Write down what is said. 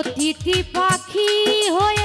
অতিথি পাখি হয়ে